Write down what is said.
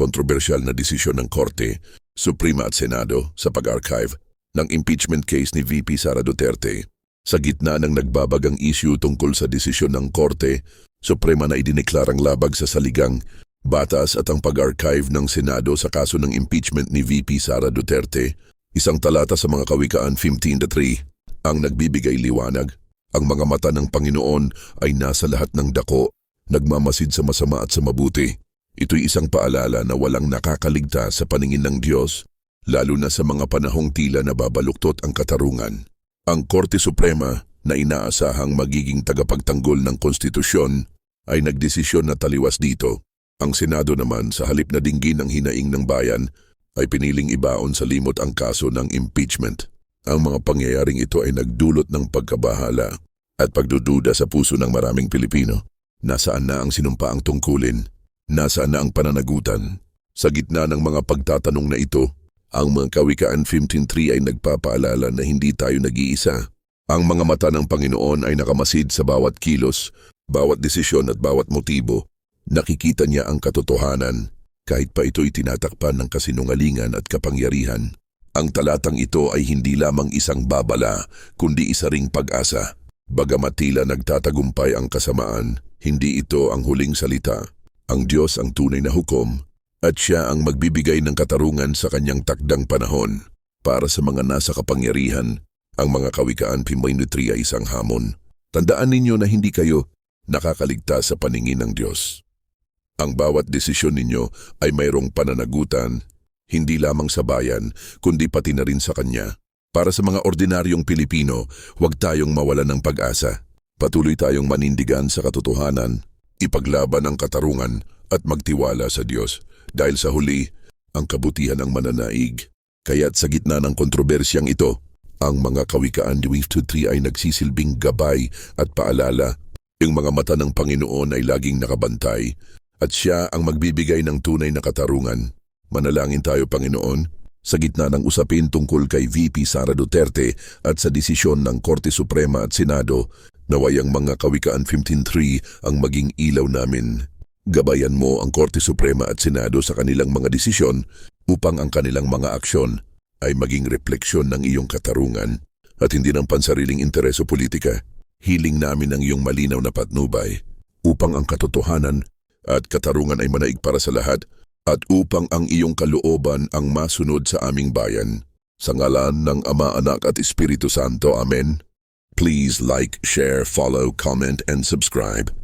kontrobersyal na desisyon ng Korte, Suprema at Senado sa pag-archive ng impeachment case ni VP Sara Duterte. Sa gitna ng nagbabagang issue tungkol sa desisyon ng Korte, Suprema na idineklarang labag sa saligang batas at ang pag-archive ng Senado sa kaso ng impeachment ni VP Sara Duterte, isang talata sa mga kawikaan 15.3 ang nagbibigay liwanag. Ang mga mata ng Panginoon ay nasa lahat ng dako, nagmamasid sa masama at sa mabuti. Ito'y isang paalala na walang nakakaligtas sa paningin ng Diyos, lalo na sa mga panahong tila na babaluktot ang katarungan. Ang Korte Suprema na inaasahang magiging tagapagtanggol ng konstitusyon ay nagdesisyon na taliwas dito. Ang Senado naman sa halip na dinggin ang hinaing ng bayan ay piniling ibaon sa limot ang kaso ng impeachment. Ang mga pangyayaring ito ay nagdulot ng pagkabahala at pagdududa sa puso ng maraming Pilipino. Nasaan na ang sinumpaang tungkulin? Nasaan na ang pananagutan? Sa gitna ng mga pagtatanong na ito, ang mga kawikaan 15.3 ay nagpapaalala na hindi tayo nag-iisa. Ang mga mata ng Panginoon ay nakamasid sa bawat kilos, bawat desisyon at bawat motibo. Nakikita niya ang katotohanan, kahit pa ito'y tinatakpan ng kasinungalingan at kapangyarihan. Ang talatang ito ay hindi lamang isang babala, kundi isa ring pag-asa. Bagamat tila nagtatagumpay ang kasamaan, hindi ito ang huling salita. Ang Diyos ang tunay na hukom, at siya ang magbibigay ng katarungan sa kanyang takdang panahon. Para sa mga nasa kapangyarihan, ang mga kawikaan P-3 ay isang hamon. Tandaan ninyo na hindi kayo nakakaligtas sa paningin ng Diyos. Ang bawat desisyon ninyo ay mayroong pananagutan, hindi lamang sa bayan, kundi pati na rin sa Kanya. Para sa mga ordinaryong Pilipino, huwag tayong mawala ng pag-asa. Patuloy tayong manindigan sa katotohanan, ipaglaban ang katarungan at magtiwala sa Diyos. Dahil sa huli, ang kabutihan ang mananaig. Kaya't sa gitna ng kontrobersyang ito, ang mga kawikaan ni Wave 23 ay nagsisilbing gabay at paalala. Yung mga mata ng Panginoon ay laging nakabantay at siya ang magbibigay ng tunay na katarungan. Manalangin tayo Panginoon sa gitna ng usapin tungkol kay VP Sara Duterte at sa desisyon ng Korte Suprema at Senado, naway ang mga kawikaan 15.3 ang maging ilaw namin. Gabayan mo ang Korte Suprema at Senado sa kanilang mga desisyon upang ang kanilang mga aksyon ay maging refleksyon ng iyong katarungan at hindi ng pansariling intereso politika. Hiling namin ang iyong malinaw na patnubay upang ang katotohanan at katarungan ay manaig para sa lahat at upang ang iyong kalooban ang masunod sa aming bayan. Sa ngalan ng Ama, Anak at Espiritu Santo. Amen. Please like, share, follow, comment, and subscribe.